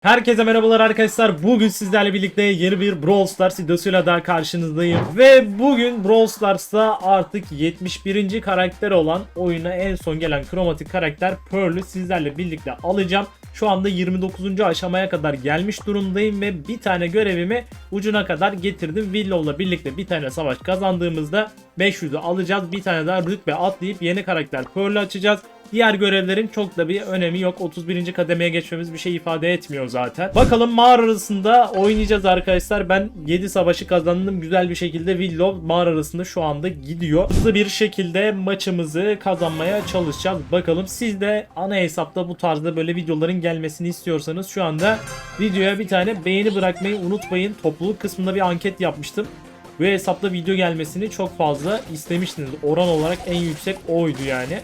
Herkese merhabalar arkadaşlar. Bugün sizlerle birlikte yeni bir Brawl Stars videosuyla daha karşınızdayım. Ve bugün Brawl Stars'ta artık 71. karakter olan oyuna en son gelen kromatik karakter Pearl'ü sizlerle birlikte alacağım. Şu anda 29. aşamaya kadar gelmiş durumdayım ve bir tane görevimi ucuna kadar getirdim. Willow'la birlikte bir tane savaş kazandığımızda 500'ü alacağız. Bir tane daha rütbe atlayıp yeni karakter Pearl'ü açacağız. Diğer görevlerin çok da bir önemi yok. 31. kademeye geçmemiz bir şey ifade etmiyor zaten. Bakalım mağara arasında oynayacağız arkadaşlar. Ben 7 savaşı kazandım. Güzel bir şekilde Willow mağara arasında şu anda gidiyor. Hızlı bir şekilde maçımızı kazanmaya çalışacağız. Bakalım siz de ana hesapta bu tarzda böyle videoların gelmesini istiyorsanız şu anda videoya bir tane beğeni bırakmayı unutmayın. Topluluk kısmında bir anket yapmıştım. Bu hesapta video gelmesini çok fazla istemiştiniz. Oran olarak en yüksek oydu yani.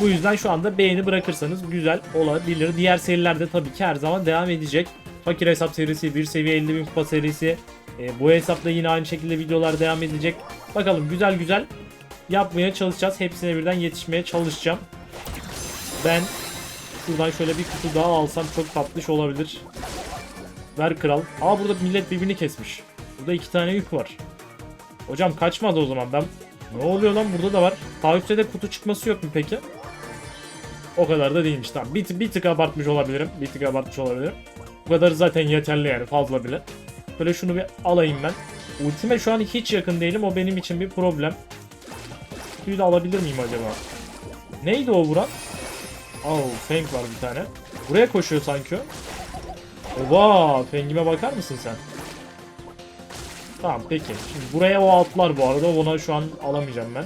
Bu yüzden şu anda beğeni bırakırsanız güzel olabilir. Diğer serilerde tabii ki her zaman devam edecek. Fakir hesap serisi, bir seviye 50 bin kupa serisi. E, bu hesapta yine aynı şekilde videolar devam edecek. Bakalım güzel güzel yapmaya çalışacağız. Hepsine birden yetişmeye çalışacağım. Ben şuradan şöyle bir kutu daha alsam çok tatlış olabilir. Ver kral. Aa burada millet birbirini kesmiş. Burada iki tane yük var. Hocam kaçmadı o zaman ben ne oluyor lan burada da var. Taahhütte de kutu çıkması yok mu peki? O kadar da değilmiş tamam. Bir, bir tık abartmış olabilirim. Bir tık abartmış olabilirim. Bu kadar zaten yeterli yani fazla bile. Böyle şunu bir alayım ben. Ultime şu an hiç yakın değilim. O benim için bir problem. Kutuyu da alabilir miyim acaba? Neydi o vuran? Oh, Feng var bir tane. Buraya koşuyor sanki. Oba, Feng'ime bakar mısın sen? Tamam peki. Şimdi buraya o altlar bu arada. Ona şu an alamayacağım ben.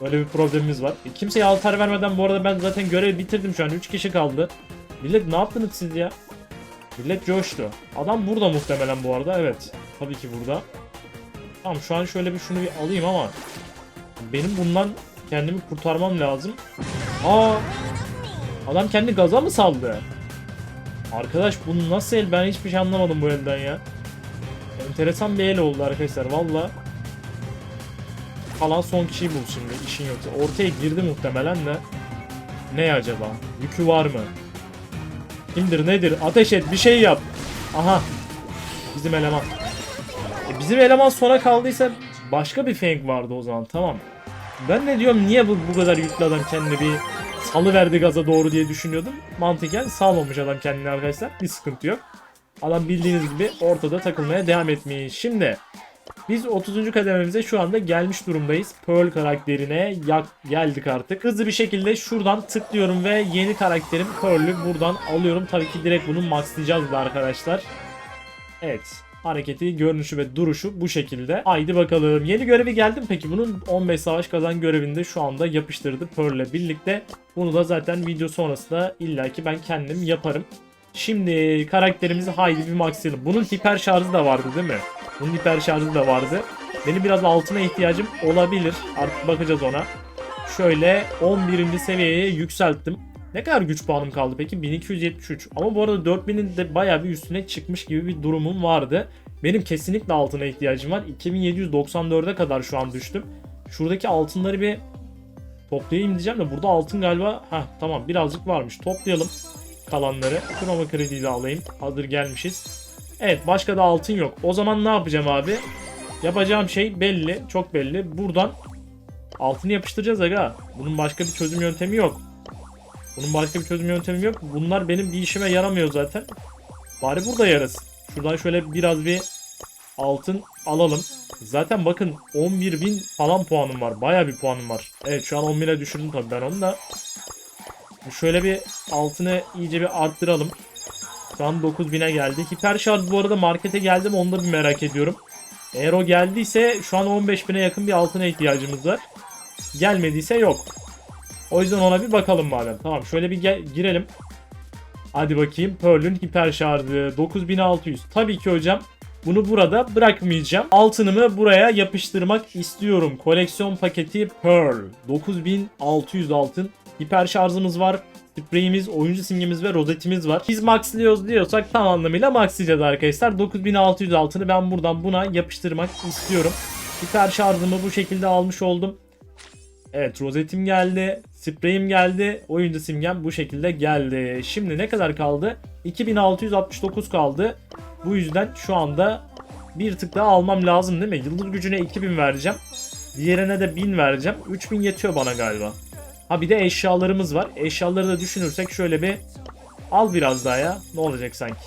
Böyle bir problemimiz var. E, kimseye altar vermeden bu arada ben zaten görevi bitirdim şu an. 3 kişi kaldı. Millet ne yaptınız siz ya? Millet coştu. Adam burada muhtemelen bu arada. Evet. Tabii ki burada. Tamam şu an şöyle bir şunu bir alayım ama benim bundan kendimi kurtarmam lazım. Aa! Adam kendi gaza mı saldı? Arkadaş bu nasıl el? Ben hiçbir şey anlamadım bu elden ya. Enteresan bir el oldu arkadaşlar valla. Kalan son kişiyi bul şimdi işin yoksa. Ortaya girdi muhtemelen de. Ne acaba? Yükü var mı? Kimdir nedir? Ateş et bir şey yap. Aha. Bizim eleman. E bizim eleman sona kaldıysa başka bir feng vardı o zaman tamam. Ben ne diyorum niye bu, bu kadar yüklü adam kendini bir salıverdi gaza doğru diye düşünüyordum. Mantıken salmamış adam kendini arkadaşlar. Bir sıkıntı yok. Adam bildiğiniz gibi ortada takılmaya devam etmiş. Şimdi biz 30. kadememize şu anda gelmiş durumdayız. Pearl karakterine yak geldik artık. Hızlı bir şekilde şuradan tıklıyorum ve yeni karakterim Pearl'ü buradan alıyorum. Tabii ki direkt bunu maxlayacağız da arkadaşlar. Evet. Hareketi, görünüşü ve duruşu bu şekilde. Haydi bakalım. Yeni görevi geldi mi peki? Bunun 15 savaş kazan görevinde şu anda yapıştırdı Pearl'le birlikte. Bunu da zaten video sonrasında illaki ben kendim yaparım. Şimdi karakterimizi haydi bir maxlayalım. Bunun hiper şarjı da vardı değil mi? Bunun hiper şarjı da vardı. Benim biraz altına ihtiyacım olabilir. Artık bakacağız ona. Şöyle 11. seviyeye yükselttim. Ne kadar güç puanım kaldı peki? 1273. Ama bu arada 4000'in de bayağı bir üstüne çıkmış gibi bir durumum vardı. Benim kesinlikle altına ihtiyacım var. 2794'e kadar şu an düştüm. Şuradaki altınları bir toplayayım diyeceğim de burada altın galiba... Heh tamam birazcık varmış. Toplayalım kalanları. Chroma krediyi de alayım. Hazır gelmişiz. Evet başka da altın yok. O zaman ne yapacağım abi? Yapacağım şey belli. Çok belli. Buradan altını yapıştıracağız aga. Bunun başka bir çözüm yöntemi yok. Bunun başka bir çözüm yöntemi yok. Bunlar benim bir işime yaramıyor zaten. Bari burada yarasın. Şuradan şöyle biraz bir altın alalım. Zaten bakın 11.000 falan puanım var. Baya bir puanım var. Evet şu an 10.000'e düşürdüm tabii ben onu da. Şöyle bir altını iyice bir arttıralım. Şu an 9000'e geldi. Hiper şarj bu arada markete geldi mi onu da bir merak ediyorum. Eğer o geldiyse şu an 15.000'e yakın bir altına ihtiyacımız var. Gelmediyse yok. O yüzden ona bir bakalım madem. Tamam şöyle bir girelim. Hadi bakayım. Pearl'ün hiper şarjı 9600. Tabii ki hocam bunu burada bırakmayacağım. Altınımı buraya yapıştırmak istiyorum. Koleksiyon paketi Pearl. 9600 altın. Hiper şarjımız var. Spreyimiz, oyuncu simgemiz ve rozetimiz var. Biz maxlıyoruz diyorsak tam anlamıyla maxlayacağız arkadaşlar. 9600 altını ben buradan buna yapıştırmak istiyorum. Hiper şarjımı bu şekilde almış oldum. Evet rozetim geldi. Spreyim geldi. Oyuncu simgem bu şekilde geldi. Şimdi ne kadar kaldı? 2669 kaldı. Bu yüzden şu anda bir tık daha almam lazım değil mi? Yıldız gücüne 2000 vereceğim. Diğerine de 1000 vereceğim. 3000 yetiyor bana galiba. Ha bir de eşyalarımız var. Eşyaları da düşünürsek şöyle bir al biraz daha ya. Ne olacak sanki?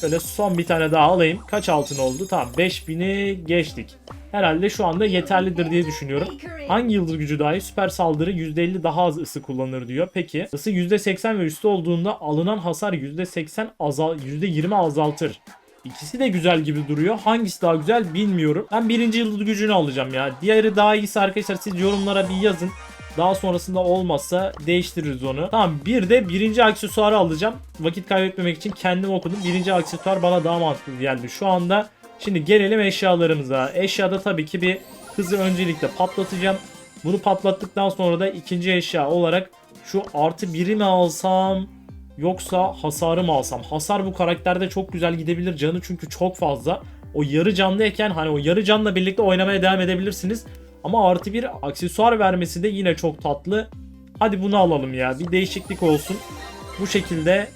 Şöyle son bir tane daha alayım. Kaç altın oldu? Tamam 5000'i geçtik. Herhalde şu anda yeterlidir diye düşünüyorum. Hangi yıldız gücü dahi süper saldırı %50 daha az ısı kullanır diyor. Peki ısı %80 ve üstü olduğunda alınan hasar %80 azal %20 azaltır. İkisi de güzel gibi duruyor. Hangisi daha güzel bilmiyorum. Ben birinci yıldız gücünü alacağım ya. Diğeri daha iyisi arkadaşlar siz yorumlara bir yazın. Daha sonrasında olmazsa değiştiririz onu. Tamam bir de birinci aksesuarı alacağım. Vakit kaybetmemek için kendim okudum. Birinci aksesuar bana daha mantıklı geldi. Şu anda şimdi gelelim eşyalarımıza. Eşyada tabii ki bir hızı öncelikle patlatacağım. Bunu patlattıktan sonra da ikinci eşya olarak şu artı biri mi alsam yoksa hasarı mı alsam? Hasar bu karakterde çok güzel gidebilir. Canı çünkü çok fazla. O yarı canlıyken hani o yarı canla birlikte oynamaya devam edebilirsiniz. Ama artı bir aksesuar vermesi de yine çok tatlı. Hadi bunu alalım ya. Bir değişiklik olsun. Bu şekilde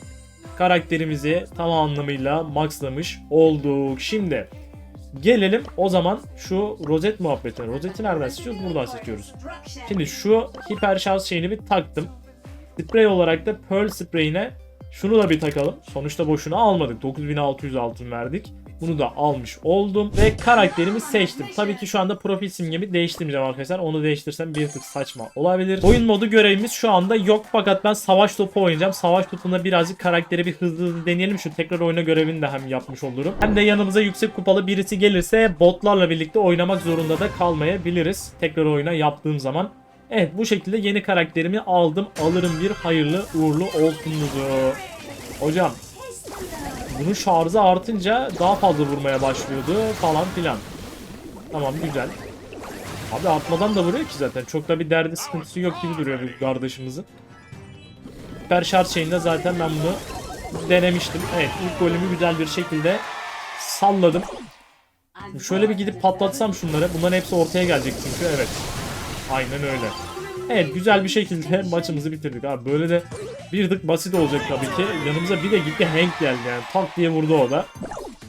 karakterimizi tam anlamıyla maxlamış olduk. Şimdi gelelim o zaman şu rozet muhabbetine. Rozeti nereden seçiyoruz? Buradan seçiyoruz. Şimdi şu hiper şarj şeyini bir taktım. Sprey olarak da Pearl spreyine şunu da bir takalım. Sonuçta boşuna almadık. 9600 altın verdik. Bunu da almış oldum. Ve karakterimi seçtim. Tabii ki şu anda profil simgemi değiştirmeyeceğim arkadaşlar. Onu değiştirsem bir tık saçma olabilir. Oyun modu görevimiz şu anda yok. Fakat ben savaş topu oynayacağım. Savaş topunda birazcık karakteri bir hızlı hızlı deneyelim. Şu tekrar oyuna görevini de hem yapmış olurum. Hem de yanımıza yüksek kupalı birisi gelirse botlarla birlikte oynamak zorunda da kalmayabiliriz. Tekrar oyuna yaptığım zaman. Evet bu şekilde yeni karakterimi aldım. Alırım bir hayırlı uğurlu olsunuzu. Hocam bunun şarjı artınca daha fazla vurmaya başlıyordu falan filan. Tamam güzel. Abi atmadan da vuruyor ki zaten. Çok da bir derdi sıkıntısı yok gibi duruyor bu kardeşimizin. Süper şarj şeyinde zaten ben bunu denemiştim. Evet ilk golümü güzel bir şekilde salladım. Şöyle bir gidip patlatsam şunları. Bunların hepsi ortaya gelecek çünkü evet. Aynen öyle. Evet güzel bir şekilde maçımızı bitirdik abi. Böyle de bir tık basit olacak tabii ki. Yanımıza bir de gitti Hank geldi yani. Tak diye vurdu o da.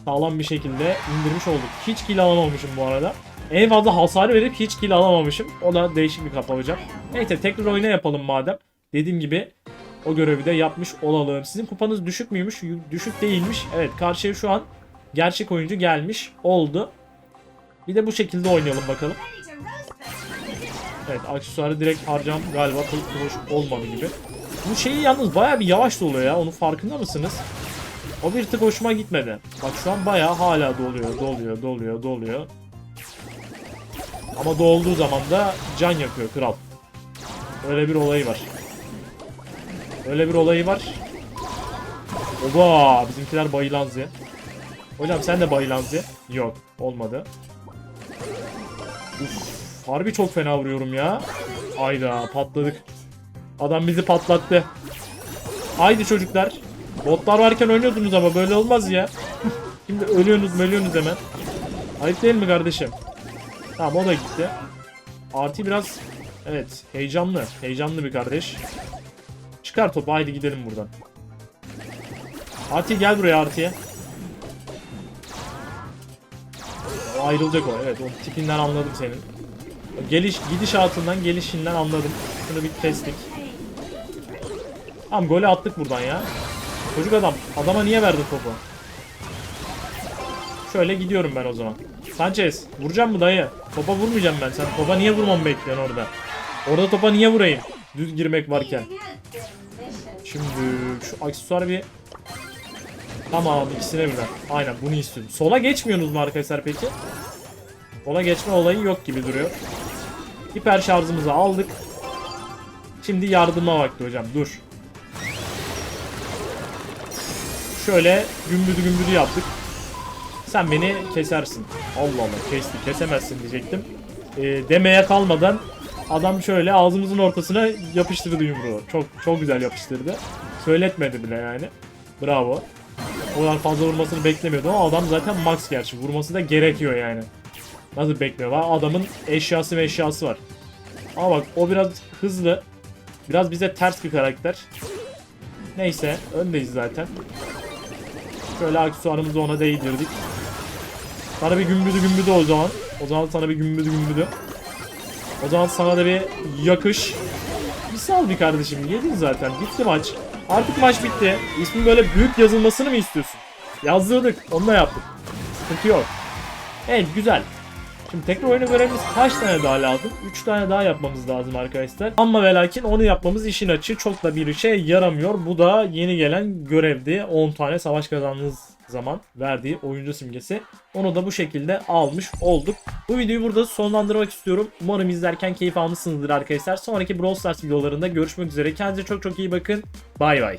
Sağlam bir şekilde indirmiş olduk. Hiç kill alamamışım bu arada. En fazla hasar verip hiç kill alamamışım. O da değişik bir kafa hocam. Neyse tekrar oyuna yapalım madem. Dediğim gibi o görevi de yapmış olalım. Sizin kupanız düşük müymüş? Düşük değilmiş. Evet karşıya şu an gerçek oyuncu gelmiş oldu. Bir de bu şekilde oynayalım bakalım. Evet aksesuarı direkt harcam galiba pek hoş olmadı gibi. Bu şeyi yalnız baya bir yavaş doluyor ya onun farkında mısınız? O bir tık hoşuma gitmedi. Bak şu an baya hala doluyor, doluyor, doluyor, doluyor. Ama dolduğu zaman da can yakıyor kral. Öyle bir olayı var. Öyle bir olayı var. Oba bizimkiler bayılanzi. Hocam sen de bayılanzi. Yok olmadı. Uf, harbi çok fena vuruyorum ya. Ayda patladık. Adam bizi patlattı. Haydi çocuklar. Botlar varken oynuyordunuz ama böyle olmaz ya. Şimdi ölüyorsunuz ölüyorsunuz hemen. Ayıp değil mi kardeşim? Tamam o da gitti. Arti biraz evet heyecanlı. Heyecanlı bir kardeş. Çıkar topu haydi gidelim buradan. Arti gel buraya Arti'ye. Ayrılacak o evet o tipinden anladım senin. Geliş gidişatından gelişinden anladım. Şunu bir kestik. Tamam golü attık buradan ya. Çocuk adam. Adama niye verdi topu? Şöyle gidiyorum ben o zaman. Sanchez vuracağım mı dayı? Topa vurmayacağım ben. Sen topa niye vurmamı bekliyorsun orada? Orada topa niye vurayım? Düz girmek varken. Şimdi şu aksesuar bir... Tamam ikisine birden. Aynen bunu istiyorum. Sola geçmiyorsunuz mu arkadaşlar peki? Sola geçme olayı yok gibi duruyor. Hiper şarjımızı aldık. Şimdi yardıma vakti hocam dur. Şöyle gümbüdü gümbüdü yaptık. Sen beni kesersin. Allah Allah kesti kesemezsin diyecektim. Ee, demeye kalmadan adam şöyle ağzımızın ortasına yapıştırdı yumruğu. Çok çok güzel yapıştırdı. Söyletmedi bile yani. Bravo. O kadar fazla vurmasını beklemiyordum ama adam zaten max gerçi. Vurması da gerekiyor yani. Nasıl bekliyor? Var adamın eşyası ve eşyası var. Ama bak o biraz hızlı. Biraz bize ters bir karakter. Neyse öndeyiz zaten. Şöyle aksesuarımızı ona değdirdik. Sana bir gümbüdü gümbüdü o zaman. O zaman sana bir gümbüdü gümbüdü. O zaman sana da bir yakış. Bir sal bir kardeşim. Yedin zaten. Bitti maç. Artık maç bitti. İsmin böyle büyük yazılmasını mı istiyorsun? Yazdırdık. Onu da yaptık. Sıkıntı yok. Evet güzel. Şimdi tekrar oyunu görevimiz kaç tane daha lazım? 3 tane daha yapmamız lazım arkadaşlar. Ama ve lakin onu yapmamız işin açığı çok da bir işe yaramıyor. Bu da yeni gelen görevdi. 10 tane savaş kazandığınız zaman verdiği oyuncu simgesi. Onu da bu şekilde almış olduk. Bu videoyu burada sonlandırmak istiyorum. Umarım izlerken keyif almışsınızdır arkadaşlar. Sonraki Brawl Stars videolarında görüşmek üzere. Kendinize çok çok iyi bakın. Bay bay.